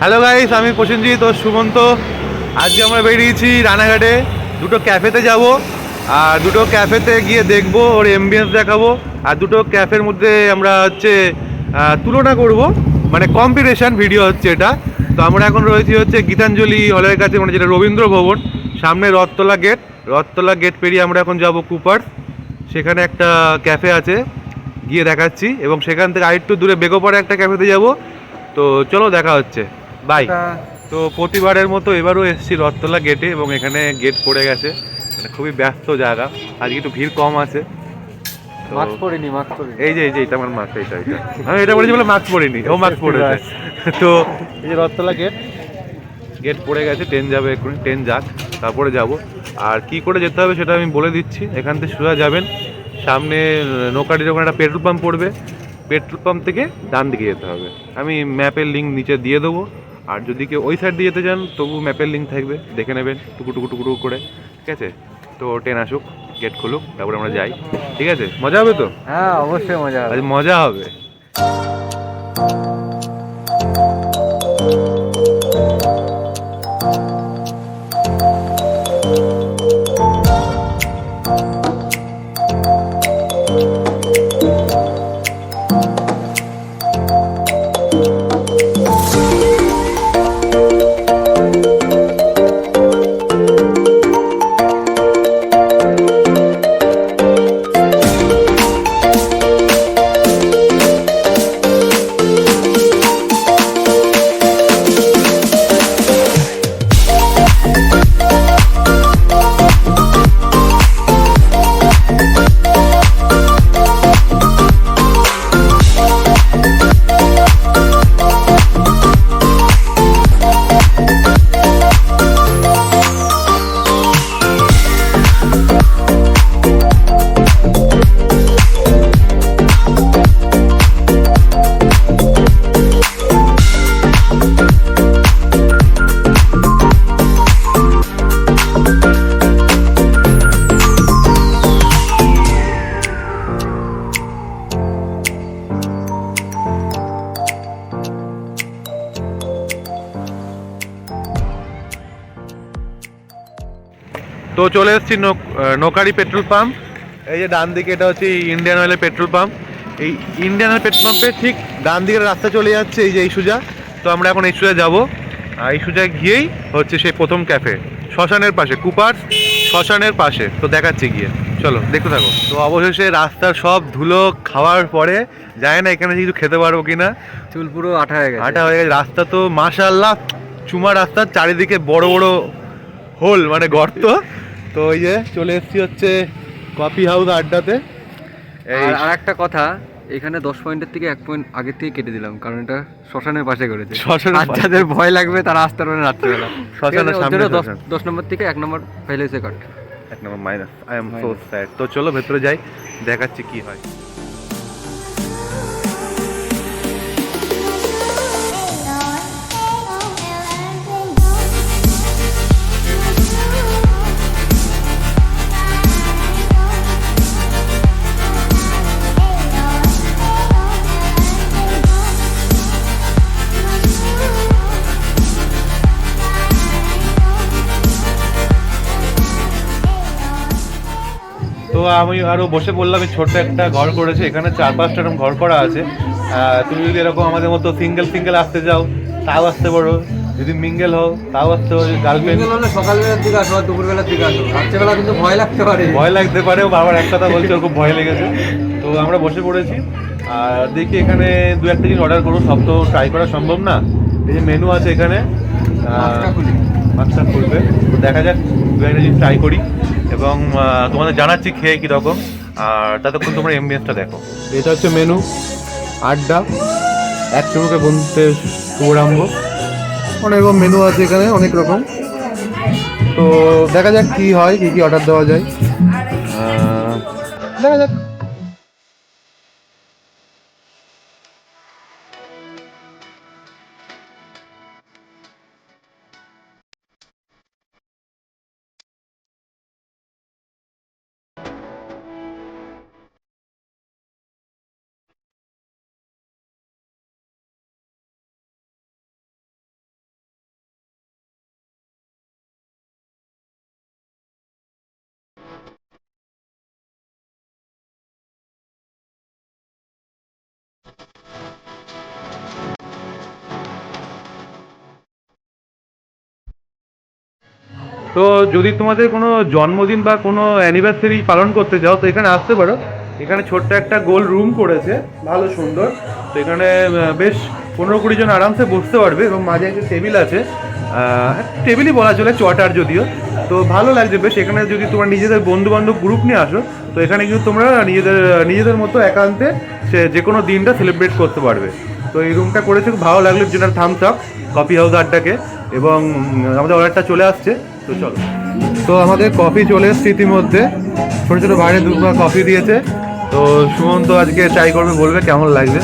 Hello guys আমি প্রসেনজিৎ ও সুমন্ত। আজকে আমরা বেরিয়েছি রানাঘাটে। দুটো ক্যাফেতে যাব, আর দুটো ক্যাফেতে গিয়ে দেখব, ওর এমবিয়েন্স দেখাবো। আর দুটো ক্যাফের মধ্যে আমরা হচ্ছে তুলনা করব। মানে কম্পিটিশন ভিডিও হচ্ছে এটা। তো আমরা এখন রয়েছি হচ্ছে গীতাঞ্জলি হলের কাছে মানে যেটা রবীন্দ্র ভবন। সামনে রথতলা গেট রথতলা গেট পেরিয়ে আমরা এখন যাব কুপার। সেখানে একটা ক্যাফে আছে, গিয়ে দেখাচ্ছি। এবং সেখান থেকে আরেকটু দূরে বেগোপাড়ে একটা ক্যাফেতে যাব। তো চলো দেখা হচ্ছে। বাই। তো প্রতিবারের মতো এবারও এসেছি রথতলা গেটে এবং এখানে গেট পড়ে গেছে। মানে খুবই ব্যস্ত জায়গা। আজকে একটু ভিড় কম আছে। মাস্ক পরিনি মাস্ক পরিনি। এই যে এই যে এটা আমার মাস্ক এইটা এইটা। আমি এটা বলেছি বলে মাস্ক পরিনি ও মাস্ক পরেছে। তো এই যে রথতলা গেট গেট পড়ে গেছে ট্রেন যাবে এক্ষুনি ট্রেন যাক তারপরে যাব। আর কি করে যেতে হবে সেটা আমি বলে দিচ্ছি। এখান থেকে সোজা যাবেন সামনে নৌকাটির ওখানে একটা পেট্রোল পাম্প পড়বে। পেট্রোল পাম্প থেকে ডান দিকে যেতে হবে। আমি ম্যাপের লিঙ্ক নিচে দিয়ে দেবো। আর যদি কেউ ওই সাইড দিয়ে যেতে চান তবু ম্যাপের লিঙ্ক থাকবে দেখে নেবেন টুকু টুকু টুকু টুকু করে ঠিক আছে? তো ট্রেন আসুক গেট খুলুক তারপরে আমরা যাই। ঠিক আছে? মজা হবে তো? হ্যাঁ অবশ্যই মজা হবে। মজা হবে। চলে এসেছি নোকারি পেট্রোল পাম্প। এই যে ডান দিকে এটা হচ্ছে ইন্ডিয়ান অয়েলের পেট্রোল পাম্প। এই ইন্ডিয়ান অয়েল পেট্রোল পাম্পে ঠিক ডান দিকের রাস্তা চলে যাচ্ছে এই যে এই সুজা তো আমরা এখন এই সুজা যাব। আর এই সুজা গিয়েই হচ্ছে সেই প্রথম ক্যাফে শ্মশানের পাশে কুপার শ্মশানের পাশে। তো দেখাচ্ছি গিয়ে। চলো দেখতে থাকো। তো অবশেষে রাস্তার সব ধুলো খাওয়ার পরে যায় না এখানে কিছু খেতে পারব কিনা। চুল পুরো আঠা হয়ে গেছে। আঠা হয়ে গেছে। রাস্তা তো মাশাল্লাহ চুমা রাস্তার চারিদিকে বড় বড় হোল মানে গর্ত। তো ওই যে চলে এসেছি হচ্ছে কফি হাউস আড্ডাতে। আর আর একটা কথা এখানে দশ পয়েন্টের থেকে এক পয়েন্ট আগের থেকে কেটে দিলাম কারণ এটা শ্মশানের পাশে করেছে। শ্মশানের আর ভয় লাগবে তারা আসতে পারবে রাত্রেবেলা। শ্মশানের সামনে দশ নম্বর থেকে এক নম্বর ফেলেছে কাট এক number minus I M so. Sad তো চলো ভেতরে যাই দেখাচ্ছি কি হয়। আমি আরও বসে পড়লাম এই ছোট্ট একটা ঘর করেছে এখানে চার পাঁচটা এরকম ঘর করা আছে। তুমি যদি এরকম আমাদের মতো সিঙ্গেল সিঙ্গেল আসতে যাও তাও আসতে পারো। যদি মিঙ্গেল হও তাও আসতে পারো। গার্লফ্রেন্ড সকালবেলার দিকে আসো দুপুরবেলার দিকে আসো। রাত্রেবেলা কিন্তু ভয় লাগতে পারে। ভয় লাগতে পারে বাবার এক কথা বলছে খুব ভয় লেগেছে। তো আমরা বসে পড়েছি। আর দেখি এখানে দু একটা জিনিস অর্ডার করব সব তো ট্রাই করা সম্ভব না। এই যে মেনু আছে এখানে। মাছটা খুলবে। তো দেখা যাক জিনিস ট্রাই করি এবং তোমাদের জানাচ্ছি খেয়ে কীরকম আর ততক্ষণ তোমরা এমবিএসটা দেখো। এটা হচ্ছে মেনু আড্ডা এক চুমুকে বন্ধুতে শুভরাম্ভ। অনেক রকম মেনু আছে এখানে অনেক রকম। তো দেখা যাক কী হয় কী কী অর্ডার দেওয়া যায়। দেখা যাক। তো যদি তোমাদের কোনো জন্মদিন বা কোনো অ্যানিভার্সারি পালন করতে চাও, তো এখানে আসতে পারো। এখানে ছোট্ট একটা গোল রুম করেছে, ভালো সুন্দর। তো এখানে বেশ পনেরো কুড়ি জন আরামসে বসতে পারবে এবং মাঝে একটা টেবিল আছে। টেবিলই বলা চলে, চটার যদিও। তো ভালো লাগছে, বেশ এখানে যদি তোমার নিজেদের বন্ধু বান্ধব গ্রুপ নিয়ে আসো, তো এখানে কিন্তু তোমরা নিজেদের নিজেদের মতো একান্তে সে যে কোনো দিনটা সেলিব্রেট করতে পারবে। তো এই রুমটা করেছে ভালো লাগল যেটা থামস আপ কফি হাউস আড্ডাকে। এবং আমাদের অর্ডারটা চলে আসছে। তো চলো। তো আমাদের কফি চলে এসছে ইতিমধ্যে। ছোটো ছোটো বাইরে দুটো কফি দিয়েছে। তো সুমন্ত আজকে ট্রাই করবে বলবে কেমন লাগবে।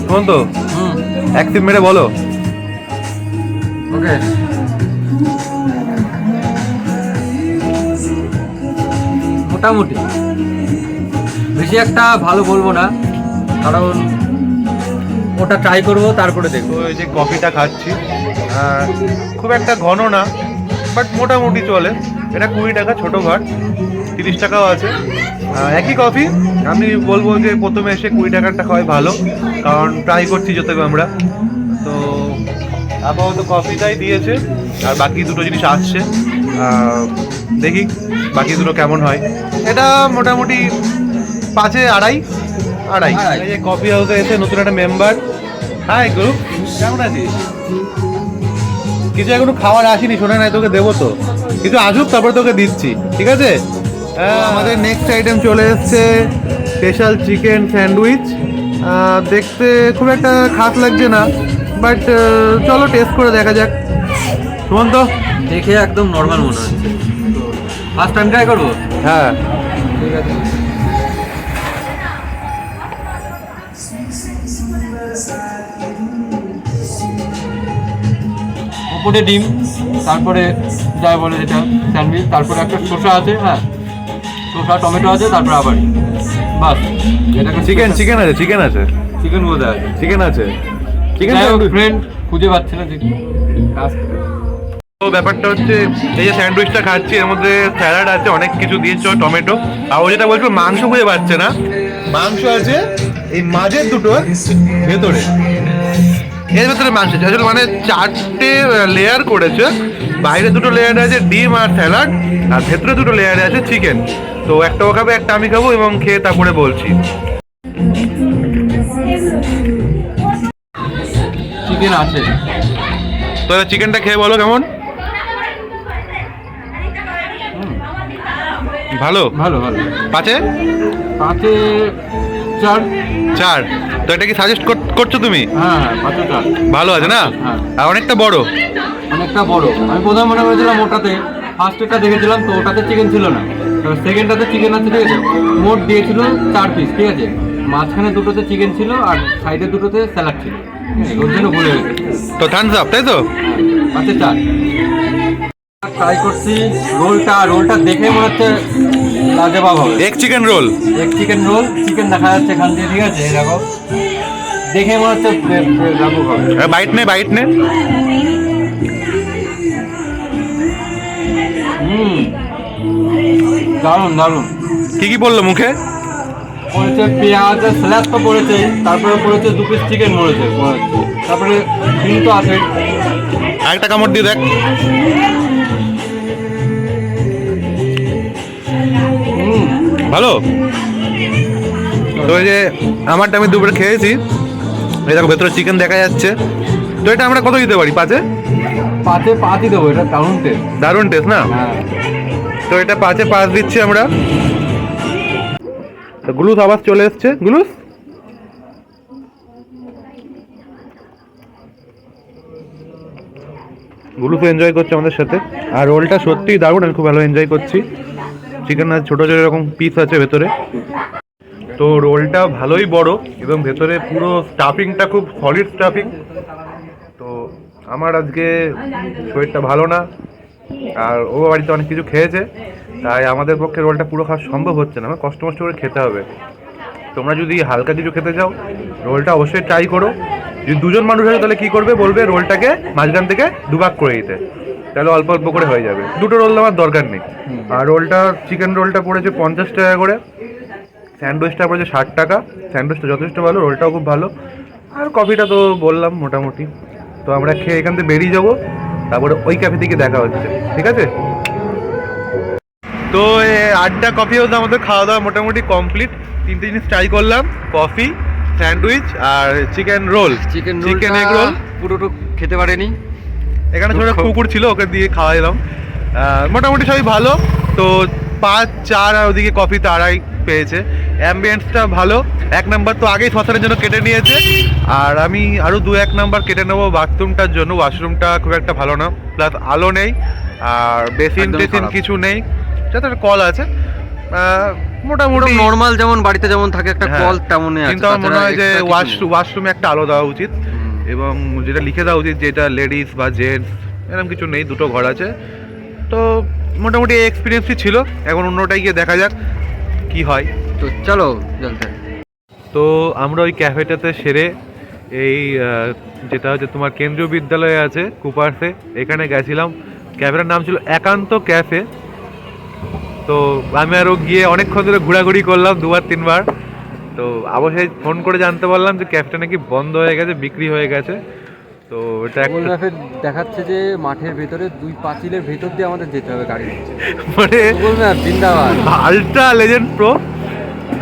সুমন্ত হুম। এক টিপ মেরে বলো। ওকে মোটামুটি। বেশি একটা ভালো বলব না কারণ ওটা ট্রাই করব তারপরে দেখব। ওই যে কফিটা খাচ্ছি খুব একটা ঘন না বাট মোটামুটি চলে। এটা কুড়ি টাকা ছোটো ঘর তিরিশ টাকাও আছে। একই কফি আমি বলব যে প্রথমে এসে কুড়ি টাকারটা খাওয়াই ভালো কারণ ট্রাই করছি যত আমরা। তো আপাতত কফিটাই দিয়েছে আর বাকি দুটো জিনিস আসছে। দেখি বাকি দুটো কেমন হয়। এটা মোটামুটি পাঁচে আড়াই আড়াই। কফি হাউসে এসে নতুন একটা মেম্বার হাই গ্রুপ কেমন আছিস? কিছু এখনও খাবার আসেনি শোনা নাই তোকে দেবো তো। কিছু আসুক তারপরে তোকে দিচ্ছি ঠিক আছে? আহ, আমাদের নেক্সট আইটেম চলে এসছে স্পেশাল চিকেন স্যান্ডউইচ দেখতে খুব একটা খাস লাগছে না বাট চলো টেস্ট করে দেখা যাক। সুমন্ত? দেখে একদম নর্মাল মনে হচ্ছে। ফার্স্ট টাইম ট্রাই করব? হ্যাঁ। ঠিক আছে। ওপরে ডিম তারপরে যা বলে যেটা স্যান্ডউইচ তারপরে একটা শসা আছে হ্যাঁ। শসা টমেটো আছে তারপরে আবার বাস। এটাকে চিকেন চিকেন আছে চিকেন আছে। চিকেন বোধ আছে। চিকেন আছে। চিকেন ফ্রেন্ড খুঁজে পাচ্ছে না দেখি। তো ব্যাপারটা হচ্ছে এই যে স্যান্ডউইচটা খাচ্ছি এর মধ্যে স্যালাড আছে অনেক কিছু দিয়েছ টমেটো। আর ও যেটা বলছো মাংস খুঁজে পাচ্ছে না। মাংস আছে এই মাঝের দুটোর ভেতরে। এর ভেতরে মাংস আসলে মানে চারটে লেয়ার করেছে। বাইরে দুটো লেয়ারে আছে ডিম আর স্যালাড আর ভেতরে দুটো লেয়ারে আছে চিকেন তো একটা ও খাবে একটা আমি খাব এবং খেয়ে তারপরে বলছি। চিকেন আছে। তো চিকেনটা খেয়ে বলো কেমন? ভালো? ভালো ভালো। পাঁচে? পাঁচে চার। চার। তো এটা কি সাজেস্ট করছ তুমি? হ্যাঁ হ্যাঁ ভালো আছে না? হ্যাঁ। আর অনেকটা বড়। অনেকটা বড়। আমি প্রথমে মনে করেছিলাম ওটাতে ফার্স্টটা দেখেছিলাম তো ওটাতে চিকেন ছিল না। সেকেন্ডটাতে চিকেন আছে ঠিক আছে? মোট দিয়েছিল চার পিস ঠিক আছে? মাঝখানে দুটোতে চিকেন ছিল আর সাইডে দুটোতে স্যালাড ছিল? ওর জন্য ভুলে গেছে। তো থামস আপ তাই তো? পাঁচে চার। ট্রাই করছি রোলটা রোলটা দেখে মনে হচ্ছে লাজবাব হবে। এক চিকেন রোল এক চিকেন রোল চিকেন দেখা যাচ্ছে এখান দিয়ে ঠিক আছে? এই দেখো। মনে হচ্ছে লাজবাব হবে। বাইট নে বাইট নে। হুম। দারুণ দারুণ। কি কি বলল মুখে? পড়েছে পেঁয়াজ স্ল্যাব তো পড়েছে তারপরে পড়েছে দু পিস চিকেন পড়েছে তারপরে ডিম তো আছে। আরেকটা কামড় দিয়ে দেখ। ভালো? তো এই যে আমারটা আমি দুপুরে খেয়েছি। এই দেখো ভেতরে চিকেন দেখা যাচ্ছে। তো এটা আমরা কত দিতে পারি? পাঁচে? পাতে পাতি দেবো এটা দারুণ টেস্ট দারুণ টেস্ট না? হ্যাঁ। তো এটা পাঁচে পাঁচ দিচ্ছি আমরা। তো গ্লুস আবার চলে এসছে। গ্লুস? গ্লুস এনজয় করছে আমাদের সাথে। আর রোলটা সত্যিই দারুণ আমি খুব ভালো এনজয় করছি। চিকেন আর ছোটো ছোটো এরকম পিস আছে ভেতরে। তো রোলটা ভালোই বড় এবং ভেতরে পুরো স্টাফিংটা খুব সলিড স্টাফিং তো আমার আজকে শরীরটা ভালো না, আর ও বাড়িতে অনেক কিছু খেয়েছে, তাই আমাদের পক্ষে রোলটা পুরো খাওয়া সম্ভব হচ্ছে না, আমার কষ্ট মষ্ট করে খেতে হবে। তোমরা যদি হালকা কিছু খেতে চাও রোলটা অবশ্যই ট্রাই করো। যদি দুজন মানুষ আছে, তাহলে কী করবে? বলবে রোলটাকে মাঝখান থেকে দুভাগ করে দিতে। তাহলে অল্প অল্প করে হয়ে যাবে। দুটো রোল আমার দরকার নেই। আর রোলটা চিকেন রোলটা পড়েছে পঞ্চাশ টাকা করে। স্যান্ডউইচটা পড়েছে ষাট টাকা। স্যান্ডউইচটা যথেষ্ট ভালো রোলটাও খুব ভালো। আর কফিটা তো বললাম মোটামুটি। তো আমরা খেয়ে এখান থেকে বেরিয়ে যাব। তারপরে ওই ক্যাফে থেকে দেখা হচ্ছে। ঠিক আছে? তো এ, আটটা কফি হতো আমাদের খাওয়া দাওয়া মোটামুটি কমপ্লিট তিনটে জিনিস ট্রাই করলাম। কফি স্যান্ডউইচ আর chicken roll chicken chicken roll egg roll পুরোটা খেতে পারেনি। এখানে ছোট কুকুর ছিল ওকে দিয়ে খাওয়া দিলাম মোটামুটি সবই ভালো। তো পাঁচ চার আর ওদিকে কফি তারাই পেয়েছে। অ্যাম্বিয়েন্সটা ভালো। এক নাম্বার তো আগেই শ্মশানের জন্য কেটে নিয়েছে। আর আমি আরও দু এক নাম্বার কেটে নেব বাথরুমটার জন্য। ওয়াশরুমটা খুব একটা ভালো না। প্লাস আলো নেই। আর বেসিন টেসিন কিছু নেই। যাতে একটা কল আছে। আহ, মোটামুটি নর্মাল যেমন বাড়িতে যেমন থাকে একটা হ্যাঁ, কল তেমনই কিন্তু আমার মনে হয় যে ওয়াশরুম একটা আলো দেওয়া উচিত। এবং যেটা লিখে দেওয়া উচিত যেটা লেডিস বা জেন্টস এরকম কিছু নেই দুটো ঘর আছে। তো মোটামুটি এই এক্সপিরিয়েন্সই ছিল এখন অন্যটাই গিয়ে দেখা যাক কি হয়। তো চলো জলতে তো আমরা ওই ক্যাফেটাতে সেরে এই যেটা হচ্ছে তোমার কেন্দ্রীয় বিদ্যালয়ে আছে কুপার্সে এখানে গেছিলাম। ক্যাফেটার নাম ছিল একান্ত ক্যাফে তো আমি আরও গিয়ে অনেকক্ষণ ধরে ঘোরাঘুরি করলাম দুবার তিনবার। তো অবশ্যই ফোন করে জানতে পারলাম যে ক্যাফেটা নাকি বন্ধ হয়ে গেছে বিক্রি হয়ে গেছে। তো এটা গুগল দেখাচ্ছে যে মাঠের ভেতরে দুই পাঁচিলের ভেতর দিয়ে আমাদের যেতে হবে গাড়ি। মানে গুগল ম্যাপ জিন্দাবাদ। Ultra legend pro.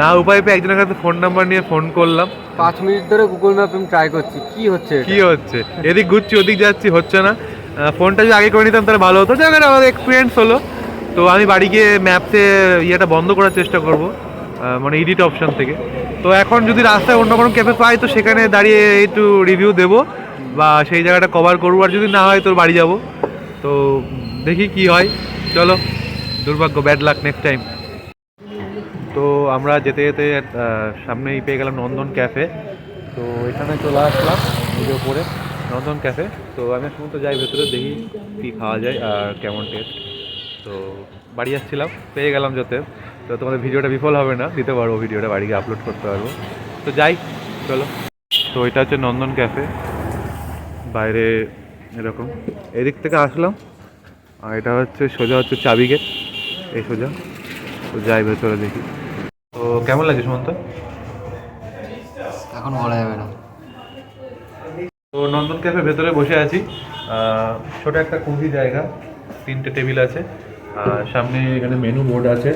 না উপায় পেয়ে একজনের কাছে ফোন নাম্বার নিয়ে ফোন করলাম। পাঁচ মিনিট ধরে গুগল ম্যাপ আমি ট্রাই করছি। কি হচ্ছে? কি হচ্ছে? এদিক ঘুরছি ওদিক যাচ্ছি হচ্ছে না। ফোনটা যদি আগে করে নিতাম তাহলে ভালো হতো। যাক এটা আমাদের এক্সপিরিয়েন্স হলো। তো আমি বাড়ি গিয়ে ম্যাপসে ইয়েটা বন্ধ করার চেষ্টা করব। মানে এডিট অপশন থেকে। তো এখন যদি রাস্তায় অন্য কোনো ক্যাফে পাই, তো সেখানে দাঁড়িয়ে একটু রিভিউ দেব বা সেই জায়গাটা কভার করব। আর যদি না হয়, তোর বাড়ি যাব। তো দেখি কি হয়। চলো, দুর্ভাগ্য ব্যাড লাক নেক্সট টাইম তো আমরা যেতে যেতে সামনেই পেয়ে গেলাম নন্দন ক্যাফে তো এখানে চলে আসলাম নিজে উপরে, নন্দন ক্যাফে তো আমি সময় তো যাই ভেতরে, দেখি কী খাওয়া যায় আর কেমন টেস্ট তো বাড়ি যাচ্ছিলাম পেয়ে গেলাম যাতে। তো তোমাদের ভিডিওটা বিফল হবে না দিতে পারব ভিডিওটা বাড়ি গিয়ে আপলোড করতে পারব। তো যাই চলো। তো এটা হচ্ছে নন্দন ক্যাফে বাইরে এরকম এদিক থেকে আসলাম। আর এটা হচ্ছে সোজা হচ্ছে চাবি গেট এই সোজা। তো যাই ভেতরে দেখি। তো কেমন লাগে সুমন্ত? এখন বলা যাবে না। তো নন্দন ক্যাফে ভেতরে বসে আছি। ছোট একটা কুঁজি জায়গা তিনটে টেবিল আছে। আর সামনে এখানে মেনু বোর্ড আছে।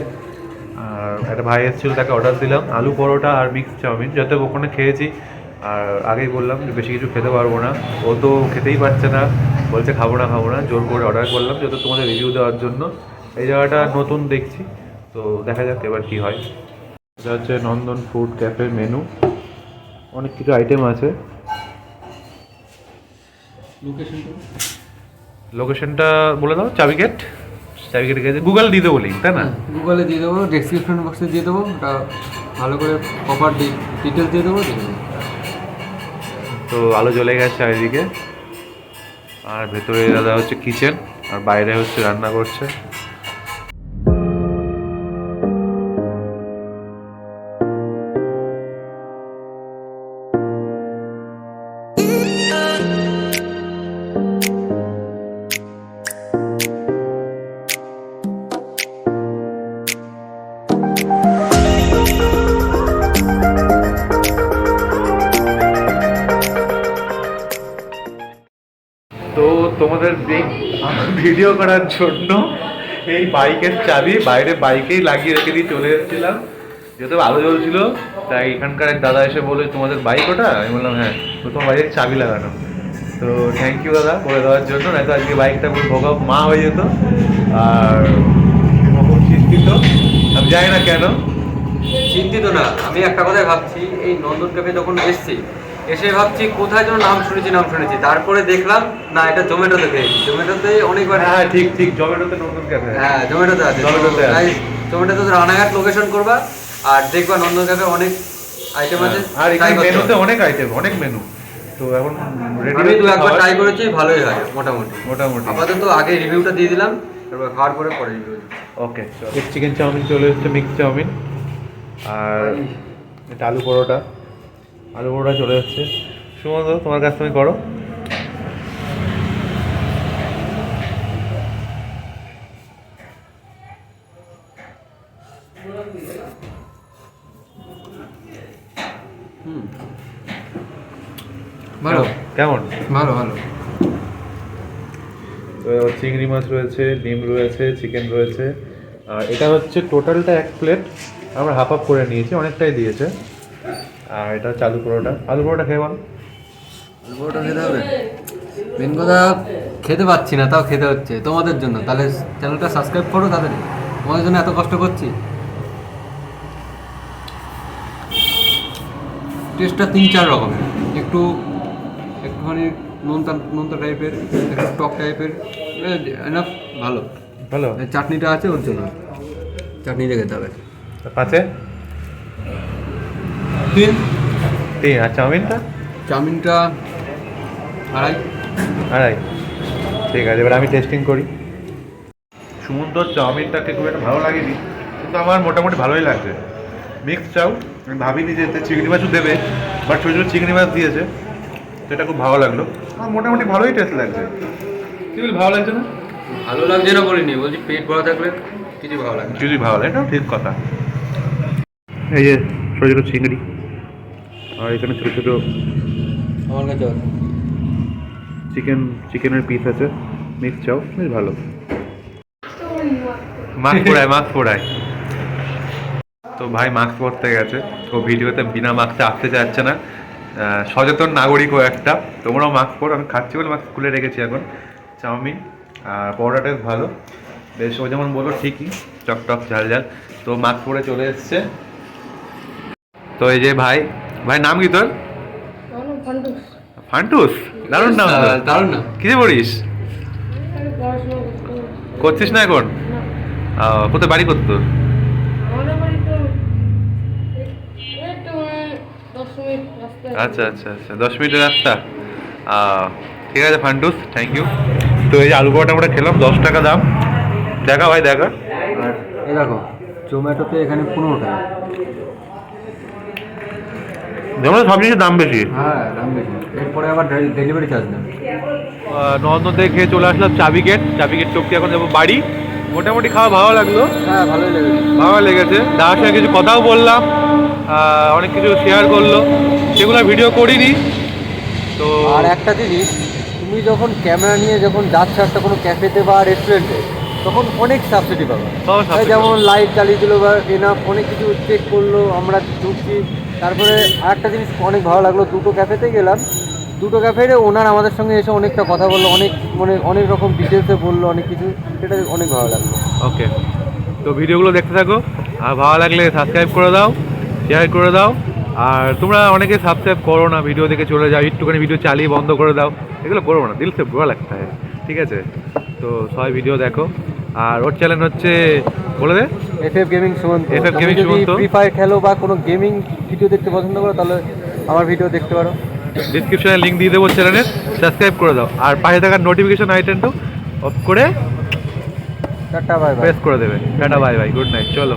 আর একটা ভাই এসেছিল তাকে অর্ডার দিলাম। আলু পরোটা আর মিক্স চাউমিন। যাতে ওখানে খেয়েছি আর আগেই বললাম যে বেশি কিছু খেতে পারব না। ও তো খেতেই পারছে না। বলছে খাব না খাব না। জোর করে অর্ডার করলাম যাতে তোমাদের রিভিউ দেওয়ার জন্য। এই জায়গাটা নতুন দেখছি। তো দেখা যাক এবার কি হয়। এটা হচ্ছে নন্দন ফুড ক্যাফের মেনু অনেক কিছু আইটেম আছে। লোকেশনটা বলে দাও চাবিগেট। চাবিগেট গেছে গুগল দিয়ে দেবো বলি তাই না? গুগলে দিয়ে দেবো ডেসক্রিপশন বক্সে দিয়ে দেবো ওটা ভালো করে প্রপার ডিটেলস দিয়ে দেবো দিয়ে দেবো। তো আলো জ্বলে গেছে চারিদিকে। আর ভেতরে দাদা হচ্ছে কিচেন আর বাইরে হচ্ছে রান্না করছে। তো তোমাদের ভিডিও করার জন্য এই বাইকের চাবি, বাইরে বাইকেই লাগিয়ে রেখে দিয়ে চলে এসেছিলাম। যেহেতু আলো জ্বলছিল, তাই এখানকার এক দাদা এসে বলে তোমাদের বাইক ওটা? আমি বললাম হ্যাঁ তো তোমার বাইকের চাবি লাগানো। তো থ্যাংক ইউ দাদা বলে দেওয়ার জন্য, নয়তো আজকে বাইকটা পুরো ভোগা মা হয়ে যেত। আর চিন্তিত। আমি জানি না কেন। চিন্তিত না, আমি একটা কথাই ভাবছি, এই নন্দন ক্যাফে যখন এসেছি এসে ভাবছি কোথায় যেন নাম শুনেছি নাম শুনেছি। তারপরে দেখলাম না এটা জোম্যাটোতে পেয়েছি। জোম্যাটোতে অনেকবার হ্যাঁ ঠিক ঠিক জমেটোতে নতুন ক্যাফে হ্যাঁ জোম্যাটোতে আছে। জোম্যাটোতে আছে। জোম্যাটোতে রানাঘাট লোকেশন করবা আর দেখবা নন্দন ক্যাফে অনেক আইটেম আছে। আর try এখানে মেনুতে অনেক আইটেম অনেক মেনু তো এখন রেডি আমি দু একবার ট্রাই করেছি ভালোই হয় মোটামুটি। মোটামুটি। আপাতত আগে রিভিউটা দিয়ে দিলাম তারপর খাওয়ার পরে পরে রিভিউ ওকে চিকেন চাউমিন চলে এসছে মিক্স চাউমিন। আর এটা আলু পরোটা। আলু পরোটা চলে এসছে সুমন্ত তোমার কাছ তুমি করো। ভালো। কেমন? ভালো ভালো। তো চিংড়ি মাছ রয়েছে ডিম রয়েছে চিকেন রয়েছে। আর এটা হচ্ছে টোটালটা এক প্লেট। আমরা হাফ হাফ করে নিয়েছি অনেকটাই দিয়েছে। আর এটা হচ্ছে আলু পরোটা। আলু পরোটা খেয়ে বল। পুরোটা খেতে হবে? মেন কথা খেতে পাচ্ছি না তাও খেতে হচ্ছে। তোমাদের জন্য। তাহলে চ্যানেলটা সাবস্ক্রাইব করো তাদের। তোমাদের জন্য এত কষ্ট করছি। টেস্টটা তিন চার রকমের একটু একটুখানি নোনতা নোনতা টাইপের একটু টক টাইপের এনাফ ভালো। ভালো? এই চাটনিটা আছে ওর জন্য। চাটনিটা খেতে হবে। পাঁচে তিন তিন আর চাউমিনটা? চাউমিনটা আড়াই। আড়াই। ঠিক আছে এবার আমি টেস্টিং করি। সুমন্ত চাউমিনটাকে খুব একটা ভালো লাগেনি কিন্তু আমার মোটামুটি ভালোই লাগছে। মিক্স চাউ আমি ভাবিনি যে এতে চিংড়ি মাছও দেবে বাট ছোটো ছোটো চিংড়ি মাছ দিয়েছে তো এটা খুব ভালো লাগল। আমার মোটামুটি ভালোই টেস্ট লাগছে। কি বলি ভালো লাগছে না? ভালো লাগছে না বলিনি বলছি পেট ভরা থাকলে কিছু ভালো লাগে না। যদি ভালো লাগে এটাও ঠিক কথা। এই যে ছোটো ছোটো চিংড়ি। আর এখানে ছোটো ছোটো আমার কাছে চিকেন চিকেনের পিস আছে। মিক্স চাও বেশ ভালো। মাস্ক পড়ায় মাস্ক পড়ায় তো ভাই মাস্ক পরতে গেছে। ও ভিডিওতে বিনা মাস্কে আসতে চাচ্ছে না। সচেতন নাগরিক ও একটা। তোমরাও মাস্ক পর। আমি খাচ্ছি বলে মাস্ক খুলে রেখেছি এখন। চাউমিন আর পরোটা বেশ ভালো। বেশ ও যেমন বলল ঠিকই। টক টক ঝাল ঝাল। তো মাস্ক পরে চলে এসছে। তো এই যে ভাই ভাই নাম কি তোর? ফান্টুস। দারুণ নাম দারুণ না কিসে পড়িস। করছিস না এখন? কোথায় বাড়ি করতো আচ্ছা আচ্ছা আচ্ছা দশ মিনিটের রাস্তা। ঠিক আছে ফান্টুস থ্যাংক ইউ তো এই যে আলু পরোটা আমরা খেলাম দশ টাকা দাম। দেখা ভাই দেখা। আর দেখো জোম্যাটোতে এখানে পনেরো টাকা। যেমন সব জিনিসের দাম বেশি। হ্যাঁ দাম বেশি। এরপরে আবার ডেলিভারি চার্জ নেন নন্দন থেকে চলে আসলাম চাবি গেট চাবি গেট চোখটি এখন যাব বাড়ি। মোটামুটি খাওয়া ভালো লাগল। হ্যাঁ ভালোই লেগেছে। ভালো লেগেছে। দাদার সঙ্গে কিছু কথাও বললাম। অনেক কিছু শেয়ার করল। সেগুলো ভিডিও করিনি। তো আর একটা জিনিস তুমি যখন ক্যামেরা নিয়ে যখন যাচ্ছ একটা কোনো ক্যাফেতে বা রেস্টুরেন্টে তখন অনেক সাবসিডি পাবে। সব যেমন লাইট চালিয়ে দিল বা এনাফ অনেক কিছু চেক করল আমরা ঢুকছি। তারপরে আরেকটা জিনিস অনেক ভালো লাগল, দুটো ক্যাফেতে গেলাম। দুটো ক্যাফেতে ওনার আমাদের সঙ্গে এসে অনেকটা কথা বলল, অনেক মানে অনেক রকম ডিটেলসে বলল, অনেক কিছু, সেটা অনেক ভালো লাগল। ওকে তো ভিডিওগুলো দেখতে থাকো। আর ভালো লাগলে সাবস্ক্রাইব করে দাও শেয়ার করে দাও। আর তোমরা অনেকে সাবস্ক্রাইব করো না ভিডিও দেখে চলে যাও, একটুখানি ভিডিও চালিয়ে বন্ধ করে দাও। এগুলো করব না, দিল সে বুড়া লাগতে হয়, ঠিক আছে? তো সবাই ভিডিও দেখো। আর ওর চ্যানেল হচ্ছে বলে দে। F F gaming Sumanta. FF gaming Sumanta. Free fire খেলো বা কোনো গেমিং ভিডিও দেখতে পছন্দ করো তাহলে আমার ভিডিও দেখতে পারো। ডিসক্রিপশনে লিঙ্ক দিয়ে দেবো চ্যানেলের সাবস্ক্রাইব করে দাও। আর পাশে থাকার নোটিফিকেশন আইটেমটা অফ করে টাটা বাই বাই প্রেস করে দেবে। Tata bye bye good night চলো।